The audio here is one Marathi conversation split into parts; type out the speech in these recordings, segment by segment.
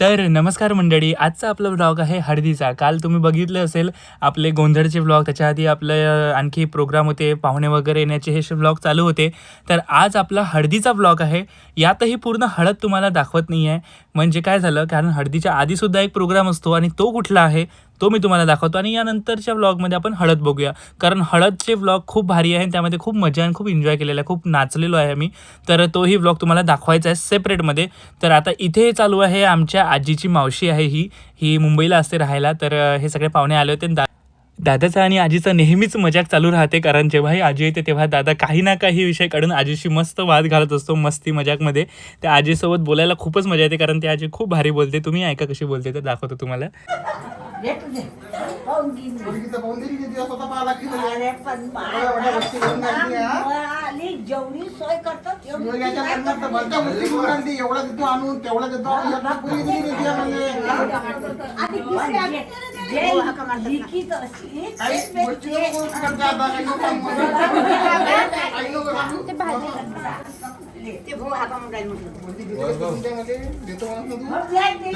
तर नमस्कार मंडळी आजचा आपला ब्लॉग आहे हळदीचा. काल तुम्ही बघितलं असेल आपले गोंधळचे ब्लॉग त्याच्या आधी आपलं आणखी प्रोग्राम होते पाहुणे वगैरे येण्याचे हे ब्लॉग चालू होते. तर आज आपला हळदीचा ब्लॉग आहे. यातही पूर्ण हळद तुम्हाला दाखवत नाही आहे म्हणजे काय झालं कारण हळदीच्या आधीसुद्धा एक प्रोग्राम असतो आणि तो कुठला आहे तो मी तुम्हाला दाखवतो. आणि यानंतरच्या व्लॉगमध्ये आपण हळद बघूया. कारण हळदचे व्लॉग खूप भारी आहे आणि त्यामध्ये खूप मजा आणि खूप एन्जॉय केलेला आहे. खूप नाचलेलो आहे मी तर तोही व्लॉग तुम्हाला दाखवायचा आहे सेपरेटमध्ये तर आता इथे चालू आहे आमच्या आजीची मावशी आहे ही. ही मुंबईला असते राहायला. तर हे सगळे पाहुणे आले होते आणि दा दादाचा आणि आजीचा नेहमीच मजाक चालू राहते. कारण जेव्हाही आजी येते तेव्हा दादा काही ना काही विषय काढून आजीशी मस्त वाद घालत असतो मस्ती मजाकमध्ये. त्या आजीसोबत बोलायला खूपच मजा येते. कारण ती आजी खूप भारी बोलते. तुम्ही ऐका कशी बोलते तर दाखवतो तुम्हाला. आली जेवढी सोय करतात. एवढा देतो आणून तेवढा देतो. आणि ते- भाऊ हाका.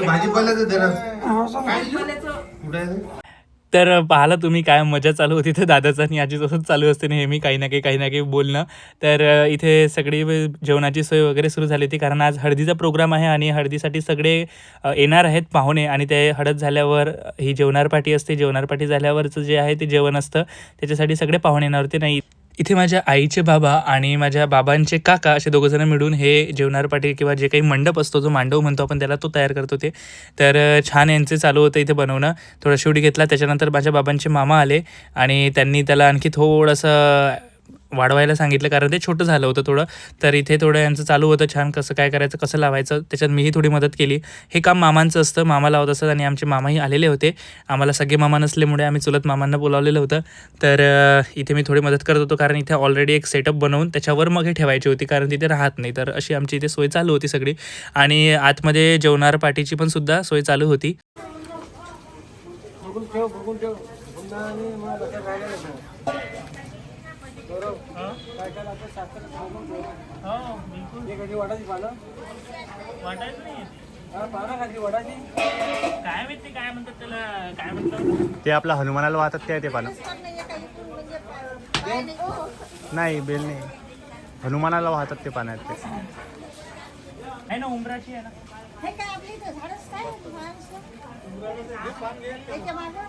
भाजीपाल्याचं दे ना ते? तर पाहिलं तुम्ही काय मजा चालू होती तर दादाचं आणि आजी तसंच चालू असते नेहमी. काही ना काही काही ना काही बोलणं. तर इथे सगळी जेवणाची सोय वगैरे सुरू झाली होती कारण आज हळदीचा प्रोग्राम आहे आणि हळदीसाठी सगळे येणार आहेत पाहुणे आणि ते हळद झाल्यावर ही जेवणार पाठी असते. जेवणार पाठी झाल्यावरचं जे आहे ते जेवण असतं. त्याच्यासाठी सगळे पाहुणे येणार होते. नाही इथे माझ्या आईचे बाबा आणि माझ्या बाबांचे काका असे दोघंजणं मिळून हे जेवणार पाटील किंवा जे काही मंडप असतो जो मांडव म्हणतो आपण त्याला तो तयार करत होते. तर छान यांचे चालू होतं इथे बनवणं. थोडा शूट घेतला त्याच्यानंतर माझ्या बाबांचे मामा आले आणि त्यांनी त्याला आणखी थोडंसं वाढवायला सांगितलं कारण ते छोटं झालं होतं थोडं. तर इथे थोडं यांचं चालू होतं छान कसं काय करायचं कसं लावायचं त्याच्यात मीही थोडी मदत केली. हे काम मामांचं असतं मामा लावत असतात आणि आमचे मामाही आलेले होते. आम्हाला सगळे मामा नसल्यामुळे आम्ही चुलत मामांना बोलावलेलं होतं. तर इथे मी थोडी मदत करत होतो कारण इथे ऑलरेडी एक सेटअप बनवून त्याच्यावर मग हे ठेवायची होती कारण तिथे राहत नाही. तर अशी आमची इथे सोय चालू होती सगळी. आणि आतमध्ये जेवणार पाठीची पण सुद्धा सोय चालू होती. काय माहिती काय म्हणतात त्याला काय म्हणतात? ते आपला हनुमानाला वाहतात ते आहे ते पानं. नाही बेल नाही. हनुमानाला वाहतात ते पानं आहेत ते. आहे ना उमराची आहे ना. हे काय आपल्या इथं झाडच काय आहे? झाडाचं? त्याच्या मागं?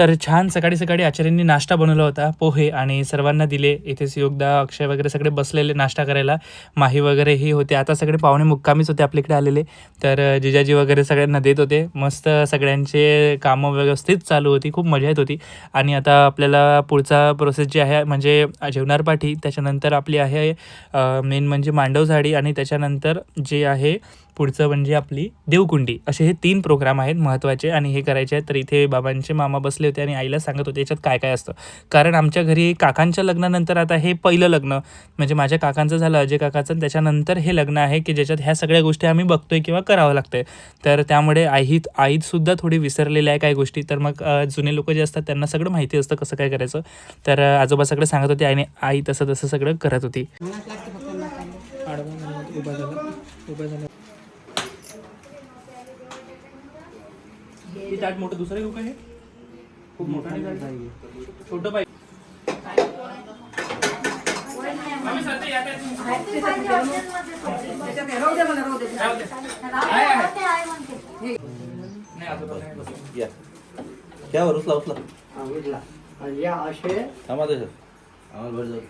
तर छान सकाळी सकाळी आचार्यांनी नाश्ता बनवला होता पोहे आणि सर्वांना दिले. इथेच योगदा अक्षय वगैरे सगळे बसलेले नाश्ता करायला. माही वगैरेही होते. आता सगळे पाहुणे मुक्कामीच होते आपल्याकडे आलेले. तर जिजाजी वगैरे सगळ्यांना देत होते. मस्त सगळ्यांचे कामं व्यवस्थित चालू होती. खूप मजा येत होती. आणि आता आपल्याला पुढचा प्रोसेस जी आहे म्हणजे जेवणार पाठी त्याच्यानंतर आपली आहे मेन म्हणजे मांडव झाडी आणि त्याच्यानंतर जे आहे पुढचं म्हणजे आपली देवकुंडी. असे हे तीन प्रोग्राम आहेत महत्त्वाचे आणि हे करायचे आहेत. तर इथे बाबांचे मामा बसले होते आणि आईला सांगत होते याच्यात काय काय असतं? कारण आमच्या घरी काकांच्या लग्नानंतर आता हे पहिलं लग्न म्हणजे माझ्या काकांचं झालं अजय काकाचं आणि त्याच्यानंतर हे लग्न आहे की ज्याच्यात ह्या सगळ्या गोष्टी आम्ही बघतोय किंवा करावं लागतंय. तर त्यामुळे आई आईसुद्धा थोडी विसरलेली आहे काही गोष्टी. तर मग जुने लोक जे असतात त्यांना सगळं माहिती असतं कसं काय करायचं. तर आजोबा सगळं सांगत होते आणि आई तसं तसं सगळं करत होती. ताट मोठं दुसरं घेऊ का हे? खूप मोठं नाही झालं छोटं पाहिजे. आम्ही सध्या या काय नाही आजोबा नाही बसत. या. घ्यावर उचला उचला या असे थांबा तसं आम्हाला जाऊ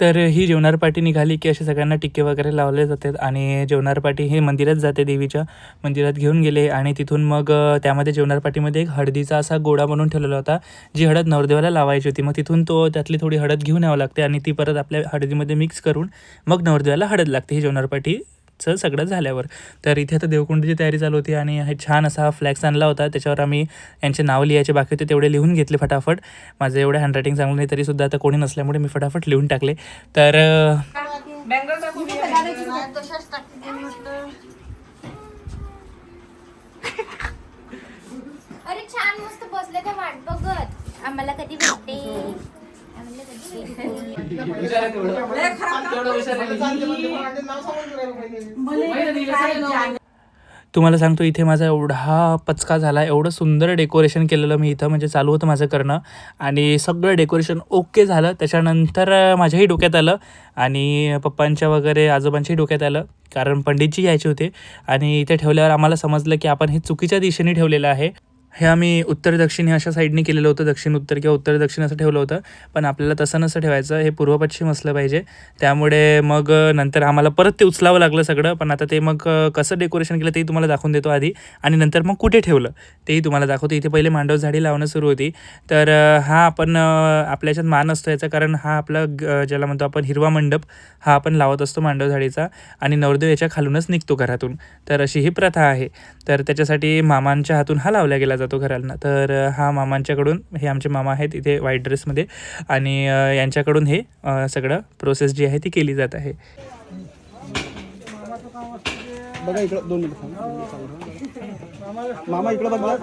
तर ही जेवणार पाठी निघाली की असे सगळ्यांना टिक्के वगैरे लावले जातात आणि जेवणार पाठी हे मंदिरात जाते देवीच्या मंदिरात घेऊन गेले आणि तिथून मग त्यामध्ये जेवणार पाठीमध्ये एक हळदीचा असा गोडा बनवून ठेवलेला होता जी हळद नवरदेवाला लावायची होती. मग तिथून तो त्यातली थोडी हळद घेऊन यावं लागते आणि ती परत आपल्या हळदीमध्ये मिक्स करून मग नवरदेवाला हळद लागते. ही जेवणार पाठी चं सगळं झाल्यावर. तर इथे आता देवकुंडीची तयारी चालू होती आणि हे छान असा हा फ्लॅक्स आणला होता. त्याच्यावर आम्ही यांचे नाव लिहायचे बाकी होते तेवढे लिहून घेतले फटाफट. माझं एवढं हँडरायटिंग चांगलं नाही तरीसुद्धा आता कोणी नसल्यामुळे मी फटाफट लिहून टाकले. तर अरे छान मस्त बसले ते वाट बघत. आम्हाला कधी भेटते? तुम्हाला सांगतो इथे माझा एवढा पचका झाला एवढं सुंदर डेकोरेशन केलेलं मी इथं म्हणजे चालू होतं माझं करणं. आणि सगळं डेकोरेशन ओके झालं. त्याच्यानंतर माझ्याही डोक्यात आलं आणि पप्पांच्या वगैरे आजोबांच्याही डोक्यात आलं कारण पंडितजी यायचे होते. आणि इथे ठेवल्यावर आम्हाला समजलं की आपण हे चुकीच्या दिशेने ठेवलेलं आहे. हे आम्ही उत्तर दक्षिण हे अशा साईडने केलेलं होतं दक्षिण उत्तर किंवा उत्तर दक्षिण असं ठेवलं होतं. पण आपल्याला तसं नसं ठेवायचं हे पूर्व पश्चिम असलं पाहिजे. त्यामुळे मग नंतर आम्हाला परत ते उचलावं लागलं सगळं. पण आता ते मग कसं डेकोरेशन केलं तेही तुम्हाला दाखवून देतो आधी. आणि नंतर मग कुठे ठेवलं तेही तुम्हाला दाखवतो. इथे पहिले मांडव झाडी लावणं सुरू होती. तर हा आपण आपल्या याच्यात मान असतो याचा. कारण हा आपला ग- ज्याला म्हणतो आपण हिरवा मंडप हा आपण लावत असतो मांडव झाडीचा. आणि नवरदेव याच्या खालूनच निघतो घरातून. तर अशी ही प्रथा आहे. तर त्याच्यासाठी मामांच्या हातून हा लावला गेला जातो घराला. तर हा मामांच्याकडून हे आमचे मामा आहेत इथे व्हाईट ड्रेसमध्ये आणि यांच्याकडून हे सगळं प्रोसेस जी आहे ती केली जात आहे. बघा इकडं दोन मिनिट मामा इकडं बघा.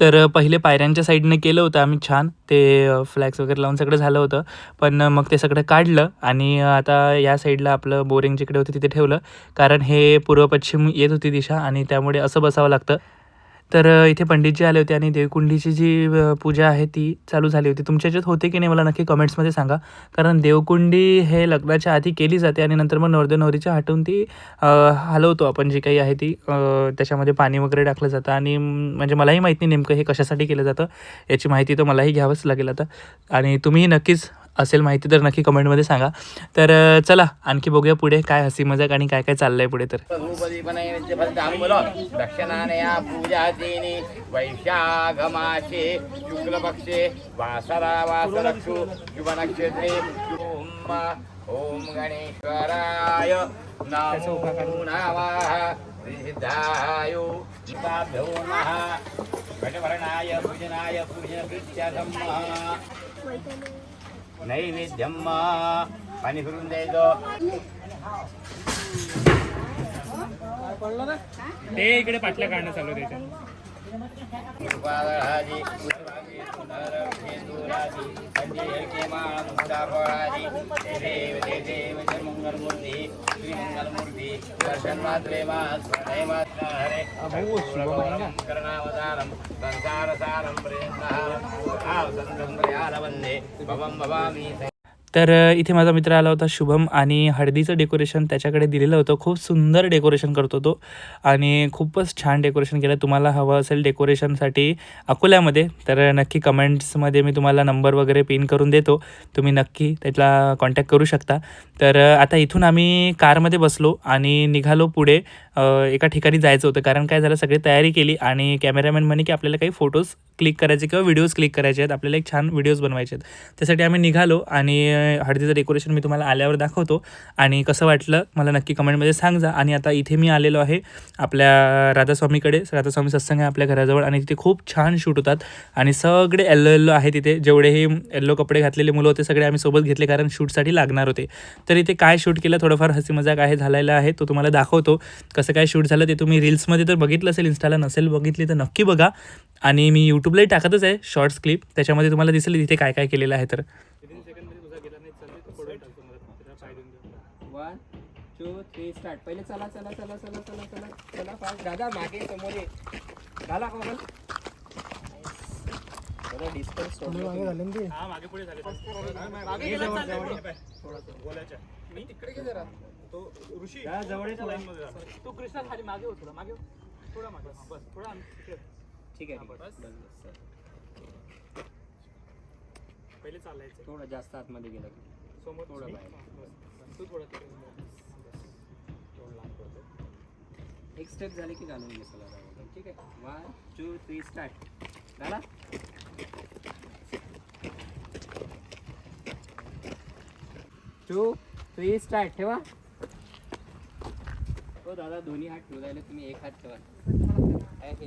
तर पहिले पायऱ्यांच्या साईडने केलं होतं आम्ही छान. ते फ्लॅक्स वगैरे लावून सगळं झालं होतं. पण मग ते सगळं काढलं आणि आता या साईडला आपलं बोरिंग जिकडे होतं तिथे ठेवलं. कारण हे पूर्व पश्चिम येत होती दिशा आणि त्यामुळे असं बसावं लागतं. तर इथे पंडितजी आले होते आणि देवकुंडीची जी पूजा आहे ती चालू झाली होती. तुमच्या याच्यात होते की नाही मला नक्की कमेंट्समध्ये सांगा. कारण देवकुंडी हे लग्नाच्या आधी केली जाते आणि नंतर मग नवरदेव नवरीच्या हातून ती हलवतो आपण जी काही आहे ती. त्याच्यामध्ये पाणी वगैरे टाकलं जातं आणि म्हणजे मलाही माहीत नाही नेमकं हे कशासाठी केलं जातं. याची माहिती तर मलाही घ्यावंच लागेल आता. आणि तुम्ही नक्कीच असेल माहिती तर नक्की कमेंटमध्ये सांगा. तर चला आणखी बघूया पुढे काय हसी मजाक आणि काय काय चाललंय पुढे तर. ओम गणेश्वराय नमो नमः सिद्धाय दीपाभ्यो नमः घटवर्णाय पूजनाय पूजनकृत्यधम् नैवेद्यम पाणी फिरून द्यायचं ते इकडे पाटल्या काढणं चालू त्याच्या वादळादी पुष्पादी सुंदरकेंदुरादी पंचेकेमाळादी देव देव देव जय तर इथे माझा मित्र आला होता शुभम आणि हळदीचं डेकोरेशन त्याच्याकडे दिलेलं होतं. खूप सुंदर डेकोरेशन करतो तो आणि खूपच छान डेकोरेशन केलं. तुम्हाला हवं असेल डेकोरेशनसाठी अकोल्यामध्ये तर नक्की कमेंट्समध्ये मी तुम्हाला नंबर वगैरे पिन करून देतो. तुम्ही नक्की त्याला कॉन्टॅक्ट करू शकता. तर आता इथून आम्ही कारमध्ये बसलो आणि निघालो पुढे एका ठिकाणी जायचं होतं. कारण काय झालं सगळी तयारी केली आणि कॅमेरामॅन म्हणे की आपल्याला काही फोटोज क्लिक करायचे किंवा व्हिडिओज क्लिक करायचे आहेत. आपल्याला एक छान व्हिडिओज बनवायचे आहेत. त्यासाठी आम्ही निघालो आणि हळदीचं डेकोरेशन मी तुम्हाला आल्यावर दाखवतो. आणि कसं वाटलं मला नक्की कमेंटमध्ये सांग जा आणि आता इथे मी आलेलो आहे आपल्या राधास्वामीकडे. राधास्वामी सत्संग आहे आपल्या घराजवळ आणि तिथे खूप छान शूट होतात. आणि सगळे येल्लो येल्लो आहे तिथे. जेवढेही येल्लो कपडे घातलेले मुलं होते सगळे आम्ही सोबत घेतले कारण शूटसाठी लागणार होते. तर इथे काय शूट केलं थोडंफार हसी मजाक आहे झालेला आहे तो तुम्हाला दाखवतो. कसं काय शूट झालं ते तुम्ही रील्समध्ये तर बघितलं असेल इन्स्टाला नसेल बघितली तर नक्की बघा. आणि मी यूट्यूबलाही टाकतच आहे शॉर्ट्स क्लिप त्याच्यामध्ये तुम्हाला दिसेल तिथे काय काय केलेलं आहे तर. टू थ्री स्टार्ट पहिले चला चला चला चला चला चला चला फास्ट दादा मागे समोर. ये झाला कॉमन थोडा डिस्टन्स तिकडे घे जरा. तू कृष्णा खाली मागे हो थोडा मागे? हो. थोडा मागे हा, बस थोडा. ठीक आहे ठीक आहे. बस. पहिले चालायचं. थोडं जास्त आतमध्ये गेलं. की. समोर थोडं बाहेर. तू थोडं एक स्टेप झाली की घालून घे सगळं. ठीक आहे वन टू थ्री स्टार्ट झाला टू थ्री स्टार्ट ठेवा हो दादा दोन्ही हात ठेवू राहिले तुम्ही एक हात ठेवा आहे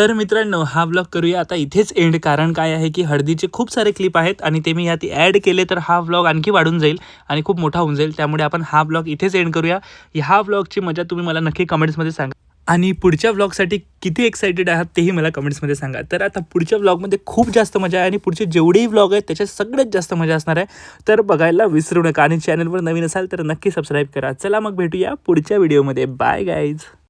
तर मित्रांनो हा ब्लॉग करूया. आता इथेच एंड कारण काय आहे की हळदीचे खूप सारे क्लिप आहेत आणि ते मी यात ॲड केले तर हा ब्लॉग आणखी वाढून जाईल आणि खूप मोठा होऊन जाईल. त्यामुळे आपण हा ब्लॉग इथेच एंड करूया. ह्या ब्लॉगची मजा तुम्ही मला नक्की कमेंट्समध्ये सांगा. आणि पुढच्या ब्लॉगसाठी किती एक्सायटेड आहात तेही मला कमेंट्समध्ये सांगा. तर आता पुढच्या ब्लॉगमध्ये खूप जास्त मजा आहे आणि पुढचे जेवढेही ब्लॉग आहेत त्याच्यात सगळ्यात जास्त मजा असणार आहे. तर बघायला विसरू नका. आणि चॅनलवर नवीन असाल तर नक्की सबस्क्राईब करा. चला मग भेटूया पुढच्या व्हिडिओमध्ये बाय गाईज